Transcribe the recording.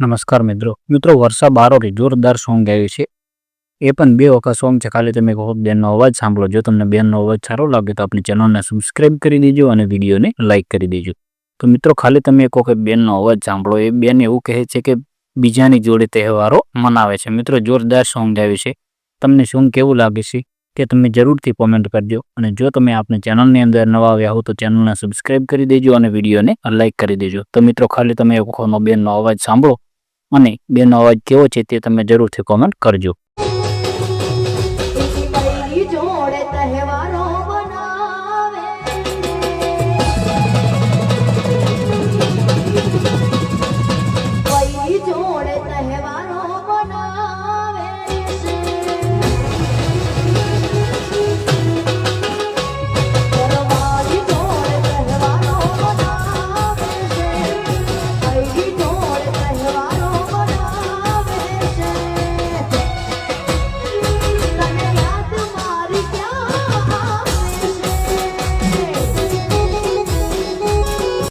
નમસ્કાર મિત્રો. મિત્રો, વર્ષા બારોરી જોરદાર સોંગ આવ્યું છે. એ પણ બે વખત સોંગ છે. ખાલી તમે કહો બેનનો અવાજ સાંભળો. જો તમને બેનનો અવાજ સારો લાગે તો આપણી ચેનલને સબસ્ક્રાઇબ કરી દેજો અને વિડીયોને લાઇક કરી દેજો. તો મિત્રો, ખાલી તમે એક કે બેનનો અવાજ સાંભળો. એ બેન એવું કહે છે કે બીજાની જોડે તહેવારો મનાવે છે. મિત્રો, જોરદાર સોંગ આવ્યું છે. તમને સોંગ કેવું લાગે છે તે તમે જરૂરથી કોમેન્ટ કરજો. અને જો તમે આપણી ચેનલની અંદર નવા આવ્યા હો તો ચેનલને સબસ્ક્રાઇબ કરી દેજો અને વિડીયોને લાઇક કરી દેજો. તો મિત્રો, ખાલી તમે એક વખતનો બેનનો અવાજ સાંભળો. અને બેનો અવાજ કેવો છે તે તમે જરૂરથી કોમેન્ટ કરજો.